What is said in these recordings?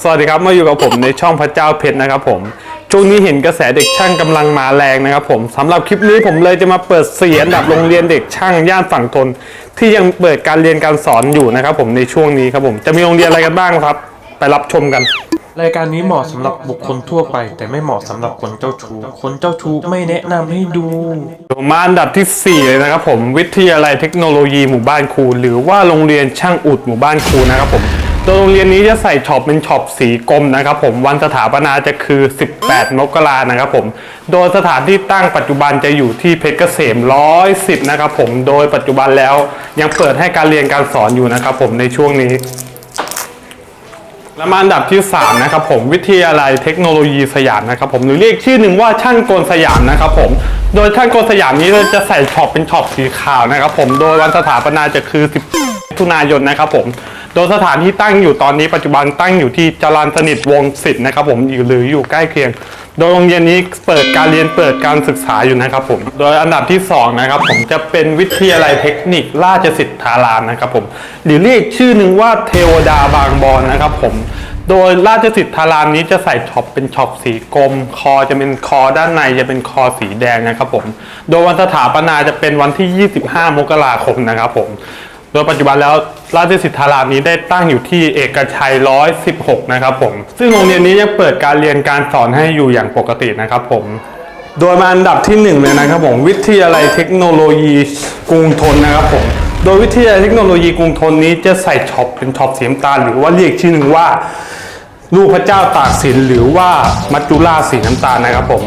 สวัสดีครับมาอยู่กับผมในช่องพระเจ้าเพชรนะครับผมช่วงนี้เห็นกระแสเด็กช่างกำลังมาแรงนะครับผมสำหรับคลิปนี้ผมเลยจะมาเปิดเสียอันดับโรงเรียนเด็กช่างย่านฝั่งทน ที่ยังเปิดการเรียนการสอนอยู่นะครับผมในช่วงนี้ครับผมจะมีโรงเรียนอะไรกันบ้างครับ ไปรับชมกันรายการนี้เหมาะสำหรับบุคคลทั่วไป แต่ไม่เหมาะสำหรับคนเจ้าชู้คนเจ้าชู้ไม่แนะนำให้ดูมาอันดับทีสี่ 4 เลยนะครับผมวิทยาลัยเทคโนโลยีหมู่บ้านครูหรือว่าโรงเรียนช่างอุดหมู่บ้านครูนะครับผม โดยโรงเรียนนี้จะใส่ช็อปเป็นช็อปสีกรมนะครับ ผมวันสถาปนาจะคือ 18 มกรานะครับผมโดยสถานที่ตั้งปัจจุบันจะอยู่ที่เพชรเกษม110 นะครับผมโดยปัจจุบันแล้วยังเปิดให้การเรียนการสอนอยู่นะครับผมในช่วงนี้และมาอันดับที่ 3 นะครับผมวิทยาลัยเทคโนโลยีสยามนะครับผมหรือเรียกชื่อหนึ่งว่าช่างกลสยามนะครับผมโดยช่างกลสยามนี้จะใส่ช็อปเป็นช็อปสีขาวนะครับผมโดยวันสถาปนาจะคือ 10มิถุนายนนะครับผม โดยสถานที่ตั้งอยู่ตอนนี้ปัจจุบันตั้งอยู่ที่จรัญสนิทวงศ์สิทธ์นะครับผมอยู่หรืออยู่ใกล้เคียง โดยโรงเรียนนี้เปิดการเรียนเปิดการศึกษาอยู่นะครับผม โดยอันดับที่สองนะครับผมจะเป็นวิทยาลัยเทคนิคราชสิทธารามนะครับผมหรือเรียกชื่อหนึ่งว่าเทวดาบางบอนนะครับผมโดยราชสิทธารามนี้จะใส่ช็อปเป็นช็อปสีกรม คอจะเป็นคอด้านในจะเป็นคอสีแดงนะครับผม โดยวันสถาปนาจะเป็นวันที่ 25 มกราคมนะครับผม โดยปัจจุบันแล้วราชสิทธารามนี้ได้ตั้งอยู่ที่เอกชัย 116 นะครับผม ซึ่งโรงเรียนนี้ยังเปิดการเรียนการสอนให้อยู่อย่างปกตินะครับผม โดยมาอันดับที่หนึ่งเลยนะครับผม วิทยาลัยเทคโนโลยีกรุงทนนะครับผม โดยวิทยาลัยเทคโนโลยีกรุงทนนี้จะใส่ช็อปเป็นช็อปสีน้ำตาลหรือว่าเรียกชื่อหนึ่งว่าลูกพระเจ้าตากสินหรือว่ามัจจุราชสีน้ำตาลนะครับผม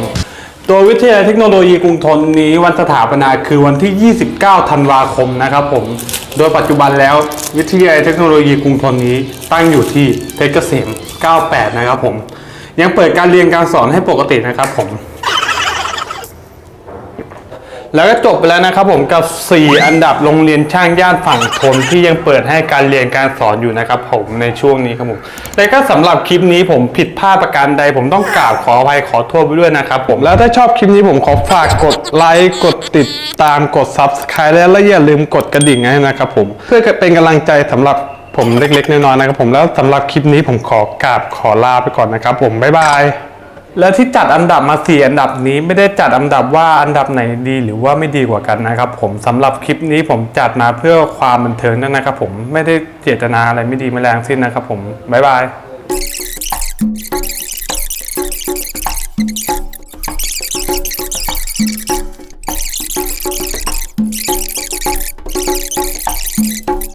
โดยวิทยาลัยเทคโนโลยีกรุงทนนี้วันสถาปนาคือวันที่ 29 ธันวาคมนะครับผม โดยปัจจุบันแล้ววิทยาลัยเทคโนโลยีกรุงทนนี้ตั้งอยู่ที่เพชรเกษม 98 นะครับผม ยังเปิดการเรียนการสอนให้ปกตินะครับผม แล้วก็จบไปแล้วนะครับผมกับ 4 อันดับโรงเรียนช่างย่านฝั่งทนที่ยังเปิดให้การเรียนการสอนอยู่นะครับผมในช่วงนี้ครับผมและก็สำหรับคลิปนี้ผมผิดพลาดประการใด ผมต้องกราบขออภัยขอโทษไปด้วยนะครับผมแล้วถ้าชอบคลิปนี้ผมขอฝากกดไลค์กดติดตามกด Subscribe และและอย่าลืมกดกระดิ่งให้นะครับผมเพื่อเป็นกำลังใจสำหรับผมเล็กๆน้อยๆนะครับผมแล้วสำหรับคลิปนี้ผมขอกราบขอลาไปก่อนนะครับผมบ๊ายบาย และที่จัดอันดับมาสี่อันดับนี้ไม่ได้จัดอันดับว่าอันดับไหนดีหรือว่าไม่ดีกว่ากันนะครับ ผมสำหรับคลิปนี้ผมจัดมาเพื่อความบันเทิงนั่นนะครับ ผมไม่ได้เจตนาอะไรไม่ดีไม่แรงสิ้นนะครับ ผมบ๊ายบาย